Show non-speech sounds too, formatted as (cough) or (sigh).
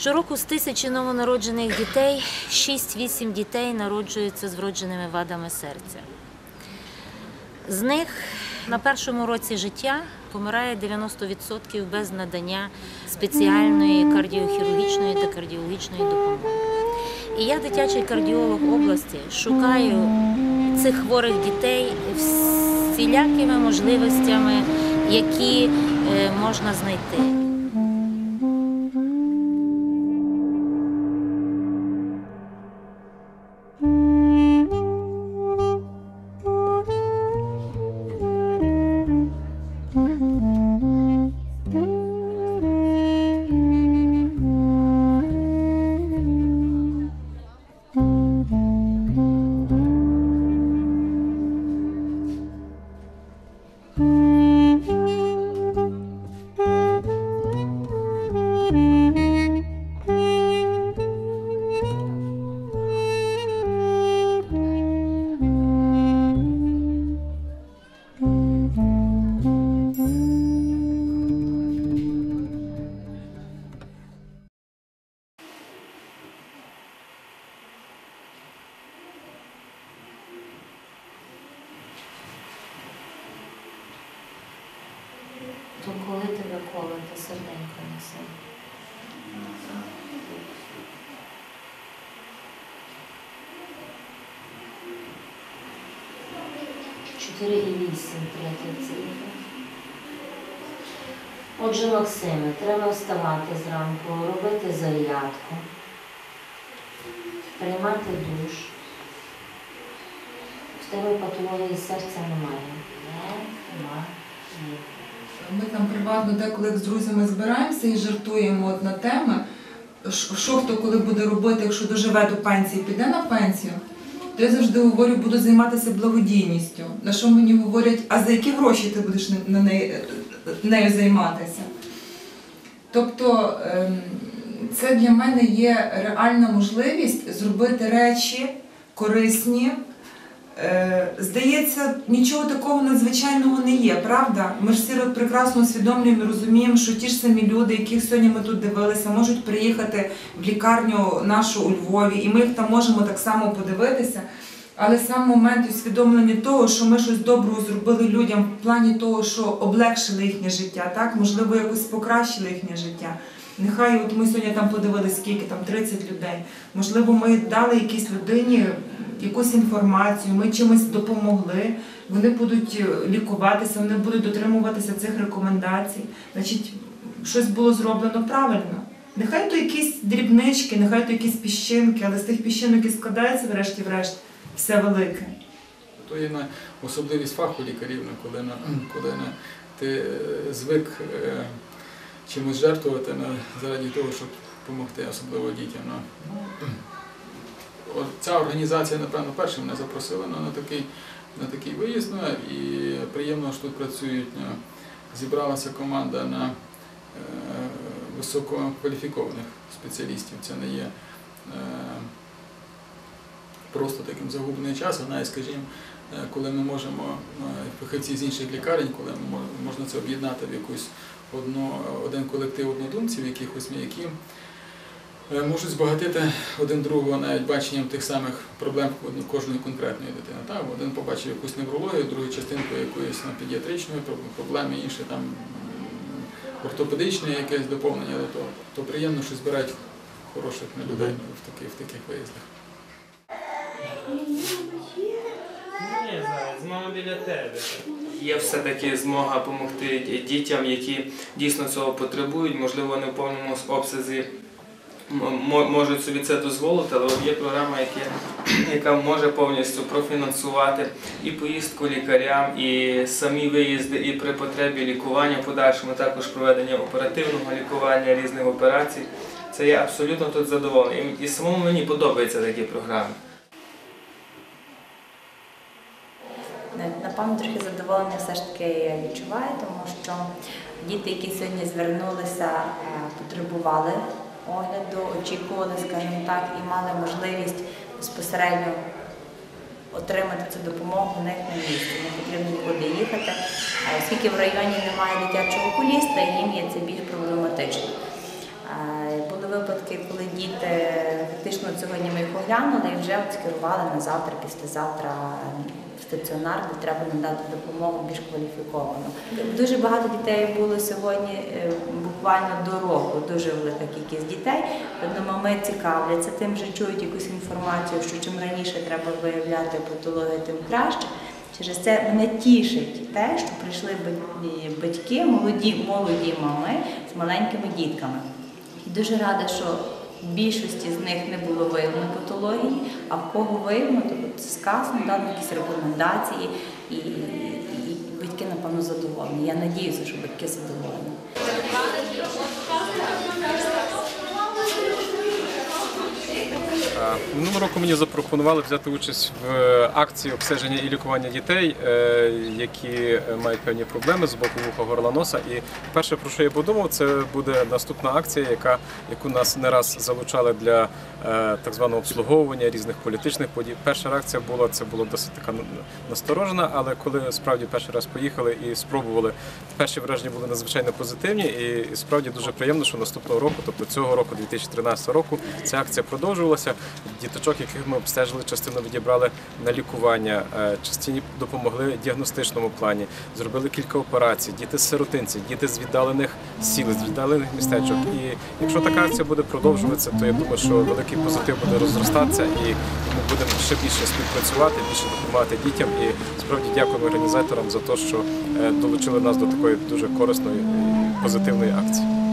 Щороку з тисячі новонароджених дітей 6-8 дітей народжуються з вродженими вадами серця. З них на першому році життя помирає 90% без надання спеціальної кардіохірургічної та кардіологічної допомоги. І я, дитячий кардіолог області, шукаю цих хворих дітей всілякими можливостями, які е, можна знайти. Коли тебе коло, то серденько несе. Чотири і вісім третя цифра. Отже, Максиме, треба вставати зранку, робити зарядку, приймати душ. В тебе патології серця немає. Немає. Ми там приватно деколи з друзями збираємося і жартуємо от на теми, що хто коли буде робити, якщо доживе до пенсії, піде на пенсію. То я завжди говорю, буду займатися благодійністю. На що мені говорять, а за які гроші ти будеш на- неї, нею займатися? Тобто ем, це для мене є реальна можливість зробити речі корисні. Е, Здається, нічого такого надзвичайного не є, правда? Ми ж всі прекрасно усвідомлюємо і розуміємо, що ті ж самі люди, яких сьогодні ми тут дивилися, можуть приїхати в лікарню нашу у Львові, і ми їх там можемо так само подивитися. Але сам момент усвідомлення того, що ми щось доброго зробили людям в плані того, що облегшили їхнє життя, так можливо, якось покращили їхнє життя. Нехай от ми сьогодні там подивилися, скільки там 30 людей. Можливо, ми дали якійсь людині якусь інформацію, ми чимось допомогли. Вони будуть е, лікуватися, вони будуть дотримуватися цих рекомендацій. Значить, щось було зроблено правильно. Нехай то якісь дрібнички, нехай то якісь піщинки, але з тих піщинок і складається врешті-врешт все велике. То є на особливість фаху лікарів, коли, на, (clears throat) коли на, ти е, звик е, чимось жертвувати на, заради того, щоб допомогти, особливо дітям. Ця організація, напевно, перша мене запросила на, такий, на такий виїзд. Ну, і приємно, що тут працюють. ну, Зібралася команда на е, висококваліфікованих спеціалістів. Це не є е, просто таким загублений час, а навіть, скажімо, е, коли ми можемо е, фахівці з інших лікарень, коли ми можна це об'єднати в якусь одну, один колектив однодумців, якихось які е, можуть збагатити один другого навіть баченням тих самих проблем кожної- конкретної дитини. Так, один побачив якусь неврологію, другу частинку якоїсь ну, педіатричної проблеми, інше там ортопедичне якесь доповнення до того. То приємно, що збирають хороших людей в таких, в таких виїздах. Ні, зараз, мама біля тебе. Є все-таки змога допомогти дітям, які дійсно цього потребують, можливо, не в повному обсязі можуть собі це дозволити, але є програма, яка, яка може повністю профінансувати і поїздку лікарям, і самі виїзди, і при потребі лікування подальшому, також проведення оперативного лікування різних операцій. Це є абсолютно тут задоволений. І і самому мені подобаються такі програми. Напевно, трохи задоволення все ж таки я відчуваю, тому що діти, які сьогодні звернулися, е, потребували огляду, очікували, скажімо так, і мали можливість безпосередньо отримати цю допомогу в них на місці. Не потрібно нікуди їхати. А оскільки в районі немає дитячого окуліста, їм є це більш проблематично. Були випадки, коли діти фактично сьогодні ми їх оглянули і вже скерували на завтра, післязавтра стаціонар, де треба надати допомогу більш кваліфіковану. Дуже багато дітей було сьогодні, е, буквально до року, дуже велика кількість дітей. Мами цікавляться тим, що чують якусь інформацію, що чим раніше треба виявляти патологію, тим краще. Через це мене тішить те, що прийшли батьки, молоді, молоді мами з маленькими дітками. І дуже рада, що більшості з них не було виявлено патології, а в кого виявлено, то це сказано, дали якісь рекомендації, і, і батьки, напевно, задоволені. Я надіюся, що батьки задоволені. Минулого року мені запропонували взяти участь в акції обстеження і лікування дітей, е, які е, мають певні проблеми з боку вуха горла носа. І перше, про що я подумав, це буде наступна акція, яка яку нас не раз залучали для е, так званого обслуговування різних політичних подій. Перша реакція була це було досить така насторожена, але коли справді перший раз поїхали і спробували, перші враження були надзвичайно позитивні, і справді дуже приємно, що наступного року, тобто цього року, 2013 року, ця акція продовжувалася. Діточок, яких ми обстежили, частину відібрали на лікування, е, частині допомогли в діагностичному плані, зробили кілька операцій. Діти з сиротинці, діти з віддалених сіл, з віддалених містечок. І якщо така акція буде продовжуватися, то я думаю, що великий позитив буде розростатися, і ми будемо ще більше співпрацювати, більше допомагати дітям. І справді дякуємо організаторам за те, що е, долучили нас до такої дуже корисної і позитивної акції.